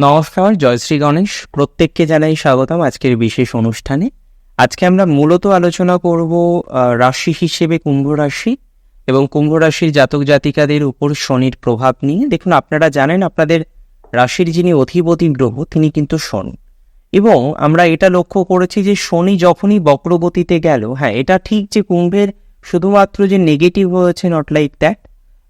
নমস্কার জয়শ্রী গণেশ। প্রত্যেককে জানাই স্বাগতম আজকের বিশেষ অনুষ্ঠানে। আজকে আমরা মূলত আলোচনা করব রাশি হিসেবে কুম্ভ রাশি এবং কুম্ভ রাশির জাতক জাতিকাদের উপর শনির প্রভাব নিয়ে। দেখুন, আপনারা জানেন, আপনাদের রাশির যিনি অধিপতি গ্রহ, তিনি কিন্তু শনি। এবং আমরা এটা লক্ষ্য করেছি যে শনি যখনই বক্রগতিতে গেল হ্যাঁ এটা ঠিক যে কুম্ভের শুধুমাত্র যে নেগেটিভ হয়েছে not like that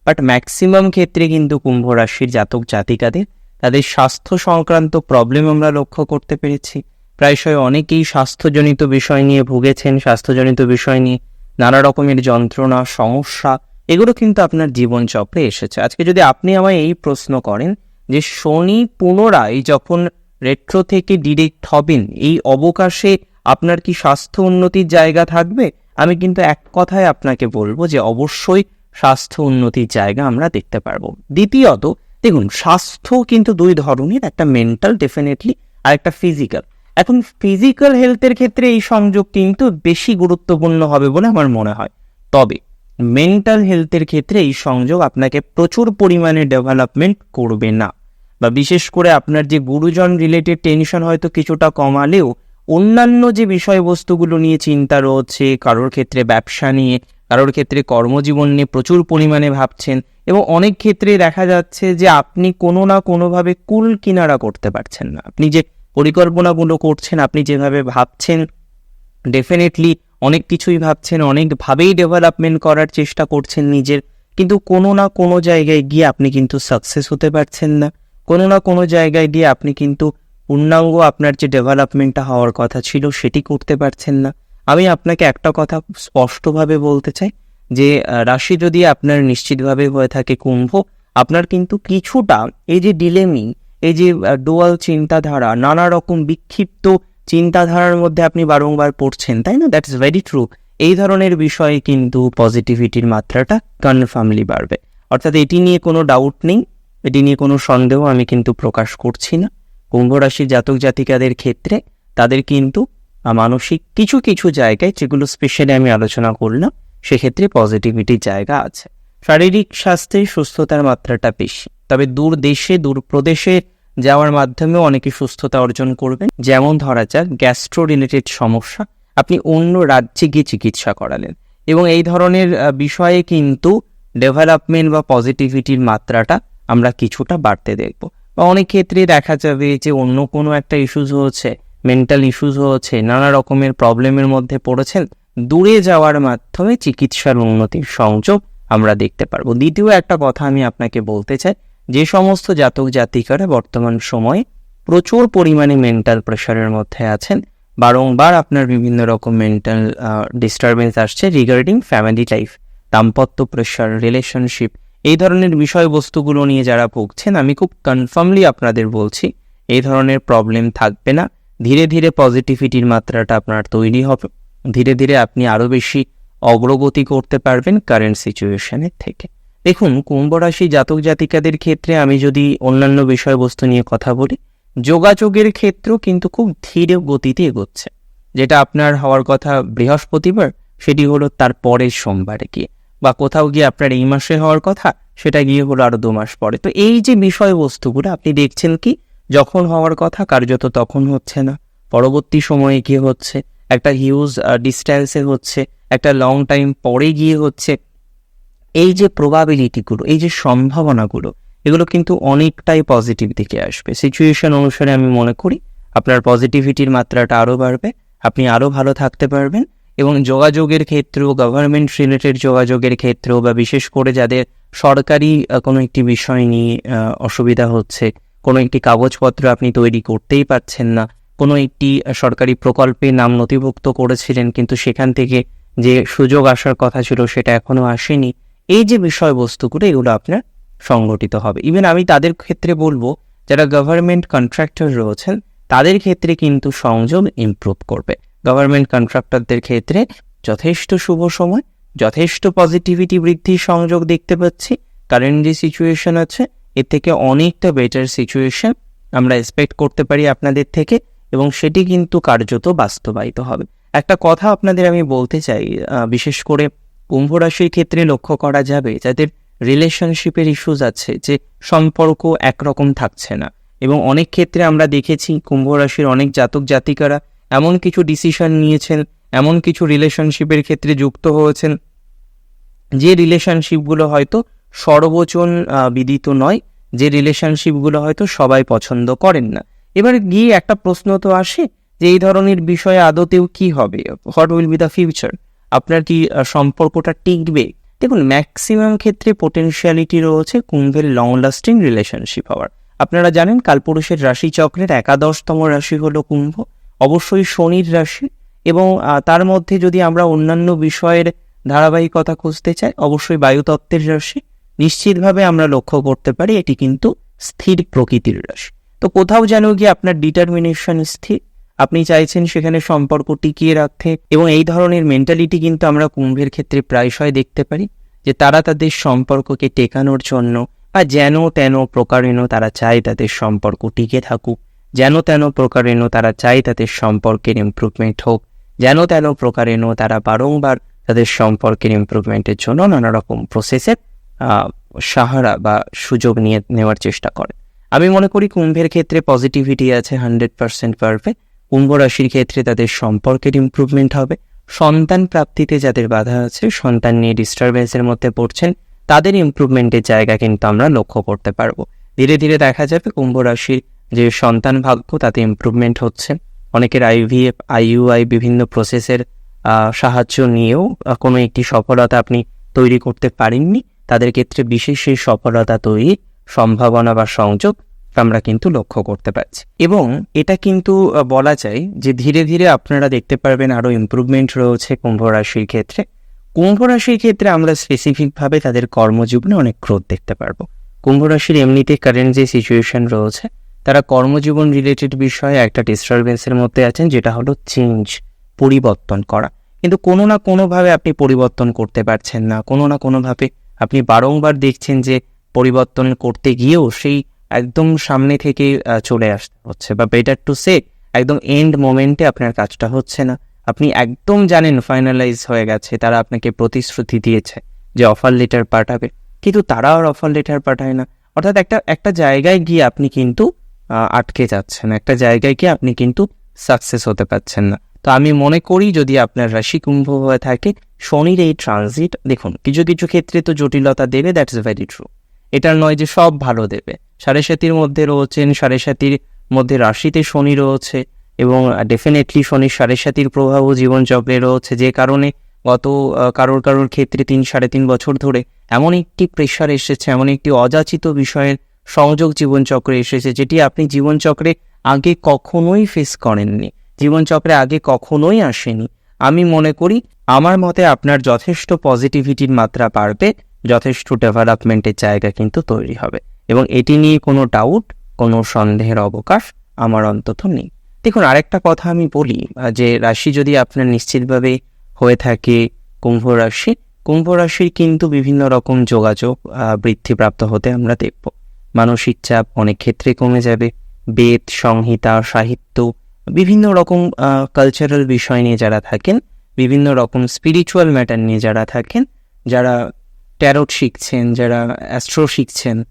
but maximum ক্ষেত্রে কিন্তু কুম্ভ রাশির জাতক জাতিকাদের তাদের স্বাস্থ্য সংক্রান্ত প্রবলেম আমরা লক্ষ্য করতে পেরেছি। প্রায়শই অনেকেই স্বাস্থ্যজনিত বিষয় নিয়ে ভুগেছেন, স্বাস্থ্যজনিত বিষয় নিয়ে নানা রকমের যন্ত্রণা, সমস্যা, এগুলো কিন্তু আপনার জীবনচক্রে এসেছে। আজকে যদি আপনি আমায় এই প্রশ্ন করেন যে শনি পুনরায় যখন রেট্রো থেকে ডিরেক্ট হবেন, এই অবকাশে আপনার কি স্বাস্থ্য উন্নতির জায়গা থাকবে? আমি কিন্তু এক কথায় আপনাকে বলব যে অবশ্যই স্বাস্থ্য উন্নতির জায়গা আমরা দেখতে পারব। দ্বিতীয়ত দেখুন, স্বাস্থ্য কিন্তু দুই ধরনের, একটা মেন্টাল ডেফিনেটলি আর একটা ফিজিক্যাল এখন ফিজিক্যাল হেলথের ক্ষেত্রে এই সংযোগ কিন্তু বেশি গুরুত্বপূর্ণ হবে বলে আমার মনে হয়। তবে মেন্টাল হেলথের ক্ষেত্রে এই সংযোগ আপনাকে প্রচুর পরিমাণে ডেভেলপমেন্ট করবে না। বা বিশেষ করে আপনার যে গুরুজন রিলেটেড টেনশন হয়তো কিছুটা কমালেও অন্যান্য যে বিষয়বস্তুগুলো নিয়ে চিন্তা রয়েছে, কারোর ক্ষেত্রে ব্যবসা নিয়ে কারোর ক্ষেত্রে কর্মজীবন নিয়ে প্রচুর পরিমাণে ভাবছেন এবং অনেক ক্ষেত্রে দেখা যাচ্ছে যে আপনি কোনো না কোনোভাবে কুল কিনারা করতে পারছেন না। আপনি যে পরিকল্পনাগুলো করছেন, আপনি যেভাবে ভাবছেন ডেফিনেটলি অনেক কিছুই ভাবছেন, অনেকভাবেই ডেভেলপমেন্ট করার চেষ্টা করছেন নিজের, কিন্তু কোনো না কোনো জায়গায় গিয়ে আপনি কিন্তু সাকসেস হতে পারছেন না। কোনো না কোনো জায়গায় গিয়ে আপনি কিন্তু পূর্ণাঙ্গ আপনার যে ডেভেলপমেন্টটা হওয়ার কথা ছিল সেটি করতে পারছেন না। আমি আপনাকে একটা কথা স্পষ্টভাবে বলতে চাই, যে রাশি যদি আপনার নিশ্চিতভাবে হয়ে থাকে কুম্ভ, আপনার কিন্তু কিছুটা এই যে ডিলেমি এই যে ডোয়াল চিন্তাধারা, নানা রকম বিক্ষিপ্ত চিন্তাধারার মধ্যে আপনি বারংবার পড়ছেন, তাই না? দ্যাট দ্যাটস ভেরি ট্রু এই ধরনের বিষয়ে কিন্তু পজিটিভিটির মাত্রাটা কনফার্মলি বাড়বে। অর্থাৎ এটি নিয়ে কোনো ডাউট নেই, এটি নিয়ে কোনো সন্দেহ আমি কিন্তু প্রকাশ করছি না। কুম্ভ রাশির জাতক জাতিকাদের ক্ষেত্রে তাদের কিন্তু মানসিক কিছু কিছু জায়গায় যেগুলো স্পেশালি আমি আলোচনা করলাম, সেক্ষেত্রে পজিটিভিটির জায়গা আছে। শারীরিক স্বাস্থ্যে সুস্থতার মাত্রাটা বেশি। তবে দূর দেশে, দূর প্রদেশে যাওয়ার মাধ্যমেও অনেকে সুস্থতা অর্জন করবেন। যেমন ধরা যাক গ্যাস্ট্রো রিলেটেড সমস্যা, আপনি অন্য রাজ্যে গিয়ে চিকিৎসা করালেন। এবং এই ধরনের বিষয়ে কিন্তু ডেভেলপমেন্ট বা পজিটিভিটির মাত্রাটা আমরা কিছুটা বাড়তে দেখব। বা অনেক ক্ষেত্রে দেখা যাবে যে অন্য কোনো একটা ইস্যুজ হচ্ছে মেন্টাল ইস্যুজ হচ্ছে, নানা রকমের প্রবলেমের মধ্যে পড়েছেন, দূরে যাওয়ার মাধ্যমে চিকিৎসার উন্নতির সংযোগ আমরা দেখতে পারব। দ্বিতীয় একটা কথা আমি আপনাকে বলতে চাই, যে সমস্ত জাতক জাতিকারা বর্তমান সময়ে প্রচুর পরিমাণে মেন্টাল প্রেশারের মধ্যে আছেন। বারংবার আপনার বিভিন্ন রকম মেন্টাল ডিস্টারবেন্স আসছে রিগার্ডিং ফ্যামিলি লাইফ দাম্পত্য প্রেশার রিলেশনশিপ এই ধরনের বিষয়বস্তুগুলো নিয়ে যারা ভুগছেন, আমি খুব কনফার্মলি আপনাদের বলছি, এই ধরনের প্রবলেম থাকবে না। ধীরে ধীরে পজিটিভিটির মাত্রাটা আপনার তৈরি হবে। ধীরে ধীরে আপনি আরও বেশি অগ্রগতি করতে পারবেন কারেন্ট সিচুয়েশনের থেকে। দেখুন, কুম্ভ রাশি জাতক জাতিকাদের ক্ষেত্রে আমি যদি অন্যান্য বিষয়বস্তু নিয়ে কথা বলি, যোগাযোগের ক্ষেত্রেও কিন্তু খুব ধীরে গতিতে এগোচ্ছে। যেটা আপনার হওয়ার কথা বৃহস্পতিবার, সেটি হলো তার পরের সোমবারে গিয়ে। বা কোথাও গিয়ে আপনার এই মাসে হওয়ার কথা, সেটা গিয়ে হলো আরও দু মাস পরে। তো এই যে বিষয়বস্তুগুলো, আপনি দেখছেন কি যখন হওয়ার কথা, কার্যত তখন হচ্ছে না। পরবর্তী সময়ে গিয়ে হচ্ছে, একটা হিউজ ডিস্ট্যান্সে হচ্ছে, একটা লং টাইম পরে গিয়ে হচ্ছে, এই যে প্রবাবিলিটিগুলো এই যে সম্ভাবনাগুলো, এগুলো কিন্তু অনেকটাই পজিটিভ দিকে আসবে। সিচুয়েশন অনুসারে আমি মনে করি, আপনার পজিটিভিটির মাত্রাটা আরও বাড়বে, আপনি আরও ভালো থাকতে পারবেন এবং যোগাযোগের ক্ষেত্রেও গভর্নমেন্ট রিলেটেড যোগাযোগের ক্ষেত্রেও বা বিশেষ করে যাদের সরকারি কোনো একটি বিষয় নিয়ে অসুবিধা হচ্ছে কোনো একটি কাগজপত্র আপনি তৈরি করতেই পারছেন না। কোনো একটি সরকারি প্রকল্পে নাম নথিভুক্ত করেছিলেন, কিন্তু সেখান থেকে যে সুযোগ আসার কথা ছিল সেটা এখনও আসেনি। এই যে বিষয়বস্তুগুলো, এগুলো আপনার সংগঠিত হবে। ইভেন আমি তাদের ক্ষেত্রে বলব, যারা গভর্নমেন্ট কন্ট্রাক্টর রয়েছেন, তাদের ক্ষেত্রে কিন্তু সংযোগ ইমপ্রুভ করবে। গভর্নমেন্ট কন্ট্রাক্টরদের ক্ষেত্রে যথেষ্ট শুভ সময়, যথেষ্ট পজিটিভিটি বৃদ্ধির সংযোগ দেখতে পাচ্ছি। কারেন্ট যে সিচুয়েশন আছে এর থেকে অনেকটা বেটার সিচুয়েশন আমরা এক্সপেক্ট করতে পারি আপনাদের থেকে এবং সেটি কিন্তু কার্যত বাস্তবায়িত হবে। একটা কথা আপনাদের আমি বলতে চাই বিশেষ করে কুম্ভ রাশির ক্ষেত্রে লক্ষ্য করা যাবে যাদের রিলেশনশিপের ইস্যুজ আছে যে সম্পর্ক একরকম থাকছে না এবং অনেক ক্ষেত্রে আমরা দেখেছি কুম্ভ রাশির অনেক জাতক জাতিকারা এমন কিছু ডিসিশন নিয়েছেন, এমন কিছু রিলেশনশিপের ক্ষেত্রে যুক্ত হয়েছেন যে রিলেশনশিপগুলো হয়তো সর্বচন বিদিত নয়। যে রিলেশনশিপগুলো হয়তো সবাই পছন্দ করেন না। এবার গিয়ে একটা প্রশ্ন তো আসে যে এই ধরনের বিষয়ে আদতেও কি হবে? What will be the future আপনার কি সম্পর্কটা টিকবে? দেখুন ম্যাক্সিমাম ক্ষেত্রে পোটেনশিয়ালিটি রয়েছে কুম্ভের লং লাস্টিং রিলেশনশিপ হওয়ার। আপনারা জানেন, কালপুরুষের রাশি চক্রের একাদশতম রাশি হলো কুম্ভ। অবশ্যই শনির রাশি এবং তার মধ্যে যদি আমরা অন্যান্য বিষয়ের ধারাবাহিকতা খুঁজতে চাই, অবশ্যই বায়ুতত্ত্বের রাশি। নিশ্চিতভাবে আমরা লক্ষ্য করতে পারি এটি কিন্তু স্থির প্রকৃতির রাশি। তো কোথাও যেন গিয়ে আপনার ডিটারমিনেশন স্থির। আপনি চাইছেন সেখানে সম্পর্ক টিকিয়ে রাখতে এবং এই ধরনের মেন্টালিটি কিন্তু আমরা কুম্ভের ক্ষেত্রে প্রায়শই দেখতে পারি যে তারা তাদের সম্পর্ককে টেকানোর জন্য বা যেন তেন প্রকারেণ তারা চায় তাদের সম্পর্ক টিকে থাকুক। যেন তেন প্রকারেণ তারা চায় তাদের সম্পর্কের ইমপ্রুভমেন্ট হোক। যেন তেন প্রকারেণ তারা বারংবার তাদের সম্পর্কের ইমপ্রুভমেন্টের জন্য নানা রকম প্রসেসের সাহারা বা সুযোগ নিয়ে নেওয়ার চেষ্টা করে। আমি মনে করি কুম্ভের ক্ষেত্রে পজিটিভিটি আছে হান্ড্রেড পার্সেন্ট পারবে। কুম্ভ রাশির ক্ষেত্রে তাদের সম্পর্কের ইমপ্রুভমেন্ট হবে। সন্তান প্রাপ্তিতে যাদের বাধা আছে, সন্তান নিয়ে ডিস্টারবেন্সের মধ্যে পড়ছেন, তাদের ইমপ্রুভমেন্টের জায়গা কিন্তু আমরা লক্ষ্য করতে পারব। ধীরে ধীরে দেখা যাবে কুম্ভ রাশির যে সন্তান ভাগ্য, তাতে ইমপ্রুভমেন্ট হচ্ছে। অনেকের আইভিএফ আইইউআই বিভিন্ন প্রসেসের সাহায্য নিয়েও কোনো একটি সফলতা আপনি তৈরি করতে পারেননি। তাদের ক্ষেত্রে বিশেষ সেই সফলতা তৈরি, সম্ভাবনা বা সংযোগ আমরা কিন্তু লক্ষ্য করতে পারছি। এবং এটা কিন্তু বলা যায় যে ধীরে ধীরে আপনারা দেখতে পারবেন আরও ইমপ্রুভমেন্ট রয়েছে কুম্ভ রাশির ক্ষেত্রে। কুম্ভ রাশির ক্ষেত্রে আমরা স্পেসিফিকভাবে তাদের কর্মজীবনে অনেক গ্রোথ দেখতে পারব। কুম্ভ রাশির এমনিতে কারেন্ট যে সিচুয়েশন রয়েছে, তারা কর্মজীবন রিলেটেড বিষয়ে একটা ডিস্টারবেন্সের মধ্যে আছেন, যেটা হলো চেঞ্জ পরিবর্তন করা। কিন্তু কোনো না কোনোভাবে আপনি পরিবর্তন করতে পারছেন না, কোনো না কোনোভাবে আপনি বারংবার দেখছেন যে পরিবর্তন করতে গিয়েও সেই একদম সামনে থেকে চলে আসতে হচ্ছে বা বেটার টু সে একদম এন্ড মোমেন্টে আপনার কাজটা হচ্ছে না। আপনি একদম জানেন ফাইনালাইজ হয়ে গেছে, তারা আপনাকে প্রতিশ্রুতি দিয়েছে যে অফার লেটার পাঠাবে। কিন্তু তারা আর অফার লেটার পাঠায় না। অর্থাৎ একটা একটা জায়গায় গিয়ে আপনি কিন্তু আটকে যাচ্ছেন, একটা জায়গায় গিয়ে আপনি কিন্তু সাকসেস হতে পারছেন না। তো আমি মনে করি যদি আপনার রাশি কুম্ভ হয়ে থাকে শনির এই ট্রানজিট দেখুন, কিছু কিছু ক্ষেত্রে তো জটিলতা দেবে দ্যাটস ভেরি ট্রু এটার নয় যে সব ভালো দেবে। সাড়ে সাতির মধ্যে রয়েছেন, সাড়ে সাতির মধ্যে রাশিতে শনি রয়েছে এবং ডেফিনেটলি শনির সাড়ে সাতির প্রভাব জীবনচক্রে রয়েছে। যে কারণে গত কারোর কারোর ক্ষেত্রে তিন, সাড়ে তিন বছর ধরে এমন একটি প্রেশার এসেছে, এমন একটি অযাচিত বিষয়ের সংযোগ জীবনচক্রে এসেছে, যেটি আপনি জীবনচক্রে আগে কখনোই ফেস করেননি। জীবনচক্রে আগে কখনোই আসেনি। আমি মনে করি আমার মতে আপনার যথেষ্ট পজিটিভিটির মাত্রা বাড়বে, যথেষ্ট ডেভেলপমেন্টের জায়গা কিন্তু তৈরি হবে। এবং এটি নিয়ে কোনো ডাউট কোনো সন্দেহের অবকাশ আমার অন্তত নেই। দেখুন, আরেকটা কথা আমি বলি, যে রাশি যদি আপনার নিশ্চিতভাবে হয়ে থাকে কুম্ভ রাশি, কুম্ভ রাশির কিন্তু বিভিন্ন রকম যোগাযোগ বৃদ্ধিপ্রাপ্ত হতে আমরা দেখব। মানসিক চাপ অনেক ক্ষেত্রে কমে যাবে, বেদ, সংহিতা, সাহিত্য, বিভিন্ন রকম কালচারাল বিষয় নিয়ে যারা থাকেন বিভিন্ন রকম স্পিরিচুয়াল ম্যাটার নিয়ে যারা থাকেন, যারা ট্যারোট শিখছেন, যারা অ্যাস্ট্রো শিখছেন,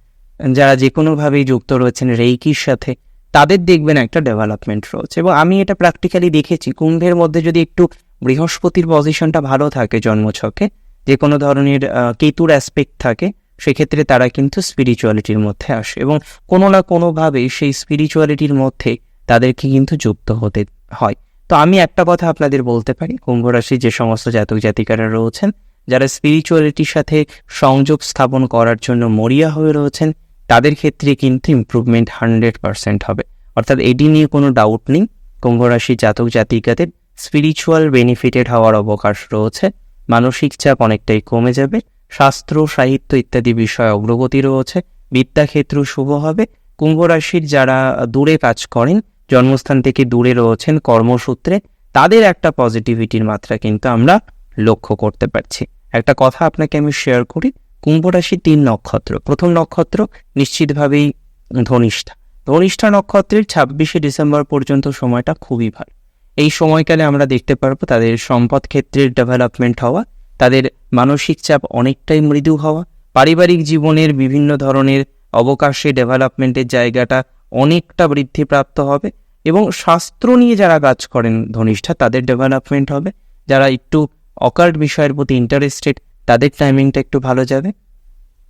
যারা যে কোনোভাবেই যুক্ত রয়েছেন রেইকির সাথে, তাদের দেখবেন একটা ডেভেলপমেন্ট রয়েছে। এবং আমি এটা প্র্যাকটিক্যালি দেখেছি, কুম্ভের মধ্যে যদি একটু বৃহস্পতির পজিশনটা ভালো থাকে জন্মছকে যে কোনো ধরনের কেতুর অ্যাসপেক্ট থাকে, সেক্ষেত্রে তারা কিন্তু স্পিরিচুয়ালিটির মধ্যে আসে। এবং কোনো না কোনোভাবে সেই স্পিরিচুয়ালিটির মধ্যে তাদেরকে কিন্তু যুক্ত হতে হয়। তো আমি একটা কথা আপনাদের বলতে পারি। কুম্ভ রাশি যে সমস্ত জাতক জাতিকারা রয়েছেন, যারা স্পিরিচুয়ালিটির সাথে সংযোগ স্থাপন করার জন্য মরিয়া হয়ে রয়েছেন, তাদের ক্ষেত্রে কিন্তু ইমপ্রুভমেন্ট হান্ড্রেড পার্সেন্ট হবে। অর্থাৎ এটি নিয়ে কোনো ডাউট নেই। কুম্ভ রাশি জাতক জাতিকাদের স্পিরিচুয়াল বেনিফিটেড হওয়ার অবকাশ রয়েছে। মানসিক চাপ অনেকটাই কমে যাবে। শাস্ত্র, সাহিত্য ইত্যাদি বিষয়ে অগ্রগতি রয়েছে। বিদ্যাক্ষেত্র শুভ হবে। কুম্ভ রাশির যারা দূরে কাজ করেন জন্মস্থান থেকে দূরে রয়েছেন কর্মসূত্রে, তাদের একটা পজিটিভিটির মাত্রা কিন্তু আমরা লক্ষ্য করতে পারছি। একটা কথা আপনাকে আমি শেয়ার করি, কুম্ভ রাশির তিন নক্ষত্র। প্রথম নক্ষত্র নিশ্চিতভাবেই ধনিষ্ঠা। ধনিষ্ঠা নক্ষত্রের ছাব্বিশে ডিসেম্বর পর্যন্ত সময়টা খুবই ভালো। এই সময়কালে আমরা দেখতে পারব তাদের সম্পদ ক্ষেত্রের ডেভেলপমেন্ট হওয়া, তাদের মানসিক চাপ অনেকটাই মৃদু হওয়া, পারিবারিক জীবনের বিভিন্ন ধরনের অবকাশে ডেভেলপমেন্টের জায়গাটা অনেকটা বৃদ্ধিপ্রাপ্ত হবে এবং শাস্ত্র নিয়ে যারা কাজ করেন ধনিষ্ঠা, তাদের ডেভেলপমেন্ট হবে। যারা একটু অকাল্ট বিষয়ের প্রতি ইন্টারেস্টেড তাদের টাইমিংটা একটু ভালো যাবে।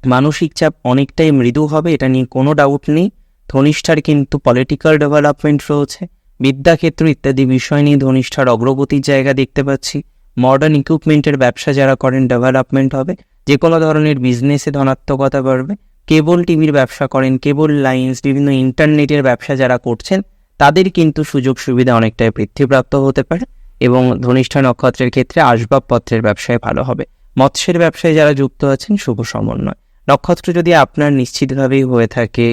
মানসিক চাপ অনেকটাই মৃদু হবে, এটা নিয়ে কোনো ডাউট নেই। ধনিষ্ঠার কিন্তু পলিটিক্যাল ডেভেলপমেন্ট রয়েছে। বিদ্যাক্ষেত্র ইত্যাদি বিষয় নিয়ে ধনিষ্ঠার অগ্রগতির জায়গা দেখতে পাচ্ছি। মডার্ন ইকুইপমেন্টের ব্যবসা যারা করেন ডেভেলপমেন্ট হবে। যে কোনো ধরনের বিজনেসে ধনাত্মকতা বাড়বে। কেবল টিভির ব্যবসা করেন কেবল লাইন্স বিভিন্ন ইন্টারনেটের ব্যবসা যারা করছেন তাদের কিন্তু সুযোগ সুবিধা অনেকটাই বৃদ্ধিপ্রাপ্ত হতে পারে এবং ধনিষ্ঠা নক্ষত্রের ক্ষেত্রে আসবাবপত্রের ব্যবসায় ভালো হবে। মৎস্যের ব্যবসায় যারা যুক্ত আছেন, শুভ সমন্বয়। নক্ষত্র যদি আপনার নিশ্চিতভাবেই হয়ে থাকে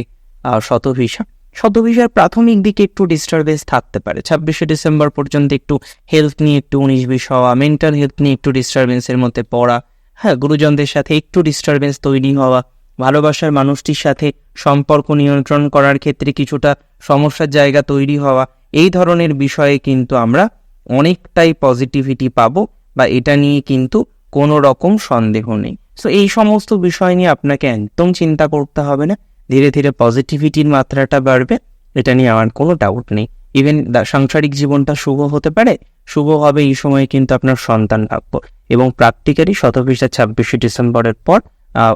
শতভিসা, শতভিসার প্রাথমিক দিকে একটু ডিস্টারবেন্স থাকতে পারে। ছাব্বিশে ডিসেম্বর পর্যন্ত একটু হেলথ নিয়ে একটু উনিশ বিশ হওয়া মেন্টাল হেলথ নিয়ে একটু ডিস্টারবেন্সের মধ্যে পড়া হ্যাঁ গুরুজনদের সাথে একটু ডিস্টারবেন্স তৈরি হওয়া ভালোবাসার মানুষটির সাথে সম্পর্ক নিয়ন্ত্রণ করার ক্ষেত্রে কিছুটা সমস্যার জায়গা তৈরি হওয়া এই ধরনের বিষয়ে কিন্তু আমরা অনেকটাই পজিটিভিটি পাবো বা এটা নিয়ে কিন্তু কোনো রকম সন্দেহ নেই। সো এই সমস্ত বিষয় নিয়ে আপনাকে একদম চিন্তা করতে হবে না। ধীরে ধীরে পজিটিভিটির মাত্রাটা বাড়বে, এটা নিয়ে আমার কোনো ডাউট নেই। ইভেন সাংসারিক জীবনটা শুভ হতে পারে, শুভ হবে এই সময়ে কিন্তু আপনার সন্তান ভাগ্য। এবং প্র্যাকটিক্যালি শতবিশা ছাব্বিশে ডিসেম্বরের পর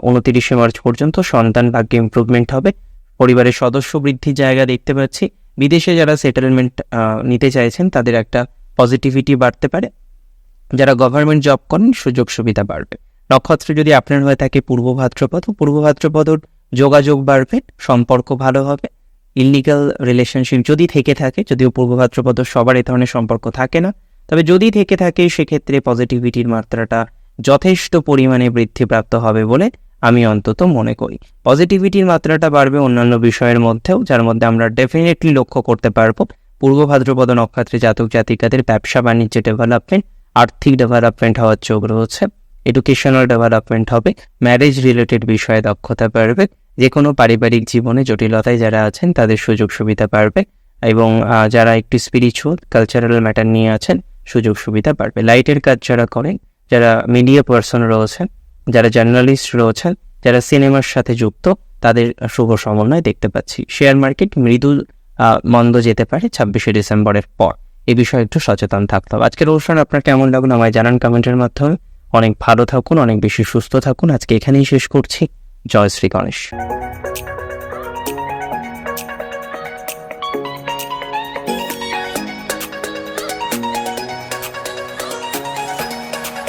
উনতিরিশে মার্চ পর্যন্ত সন্তান ভাগ্যে ইমপ্রুভমেন্ট হবে। পরিবারের সদস্য বৃদ্ধির জায়গা দেখতে পাচ্ছি। বিদেশে যারা সেটেলমেন্ট নিতে চাইছেন, তাদের একটা পজিটিভিটি বাড়তে পারে। যারা গভর্নমেন্ট জব করেন, সুযোগ সুবিধা বাড়বে। নক্ষত্র যদি আপনার হয়ে থাকে পূর্ব ভাদ্রপদ, পূর্ব ভাদ্রপদর যোগাযোগ বাড়বে, সম্পর্ক ভালো হবে। ইলিগাল রিলেশনশিপ যদি থেকে থাকে, যদিও পূর্ব ভাদ্রপদ সবার এ ধরনের সম্পর্ক থাকে না, তবে যদি থেকে থাকে, সেক্ষেত্রে পজিটিভিটির মাত্রাটা যথেষ্ট পরিমাণে বৃদ্ধিপ্রাপ্ত হবে বলে আমি অন্তত মনে করি। পজিটিভিটির মাত্রাটা বাড়বে অন্যান্য বিষয়ের মধ্যেও, যার মধ্যে আমরা ডেফিনেটলি লক্ষ্য করতে পারব। পূর্ব ভাদ্রপদ নক্ষত্রে জাতক জাতিকাদের ব্যবসা বাণিজ্য ডেভেলপমেন্ট আর্থিক ডেভেলপমেন্ট হওয়ার যোগ রয়েছে। এডুকেশনাল ডেভেলপমেন্ট হবে ম্যারেজ রিলেটেড বিষয়ে দক্ষতা বাড়বে যে কোনো পারিবারিক জীবনে জটিলতায় যারা আছেন তাদের সুযোগ সুবিধা বাড়বে এবং যারা একটু স্পিরিচুয়াল কালচারাল ম্যাটার নিয়ে আছেন, সুযোগ সুবিধা বাড়বে। লাইটের কাজ যারা করেন যারা মিডিয়া পার্সন রয়েছেন, যারা জার্নালিস্ট রয়েছেন, যারা সিনেমার সাথে যুক্ত, তাদের শুভ সমন্বয় দেখতে পাচ্ছি। শেয়ার মার্কেট মৃদু মন্দ যেতে পারে ছাব্বিশে ডিসেম্বরের পর। এ বিষয়ে একটু সচেতন থাকতে হবে। আজকের অনুষ্ঠান আপনার কেমন লাগল আমায় জানান কমেন্টের মাধ্যমে। অনেক ভালো থাকুন, অনেক বেশি সুস্থ থাকুন। আজকে এখানেই শেষ করছি। জয় শ্রী গণেশ।